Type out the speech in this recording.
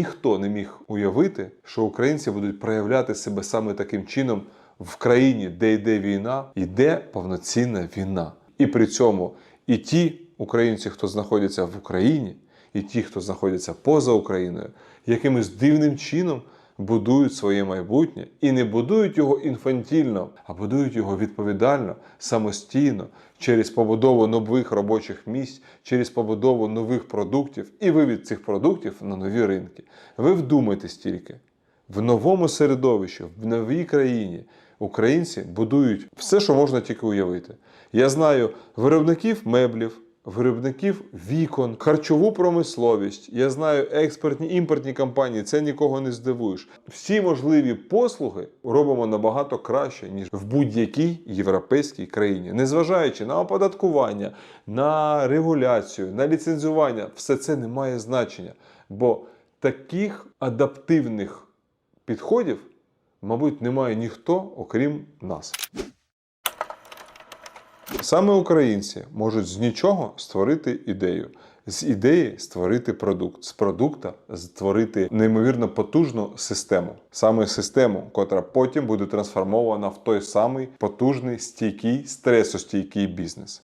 ніхто не міг уявити, що українці будуть проявляти себе саме таким чином в країні, де йде війна, йде повноцінна війна. І при цьому і ті українці, хто знаходяться в Україні, і ті, хто знаходяться поза Україною, якимось дивним чином будують своє майбутнє і не будують його інфантільно, а будують його відповідально, самостійно, через побудову нових робочих місць, через побудову нових продуктів і вивід цих продуктів на нові ринки. Ви вдумайтесь тільки. В новому середовищі, в новій країні українці будують все, що можна тільки уявити. Я знаю виробників меблів, виробників вікон, харчову промисловість. Я знаю експортні імпортні компанії. Це нікого не здивуєш. Всі можливі послуги робимо набагато краще ніж в будь-якій європейській країні, незважаючи на оподаткування, на регуляцію, на ліцензування, все це не має значення. Бо таких адаптивних підходів, мабуть, немає ніхто, окрім нас. Саме українці можуть з нічого створити ідею, з ідеї створити продукт, з продукта створити неймовірно потужну систему, саме систему, котра потім буде трансформована в той самий потужний, стійкий, стресостійкий бізнес.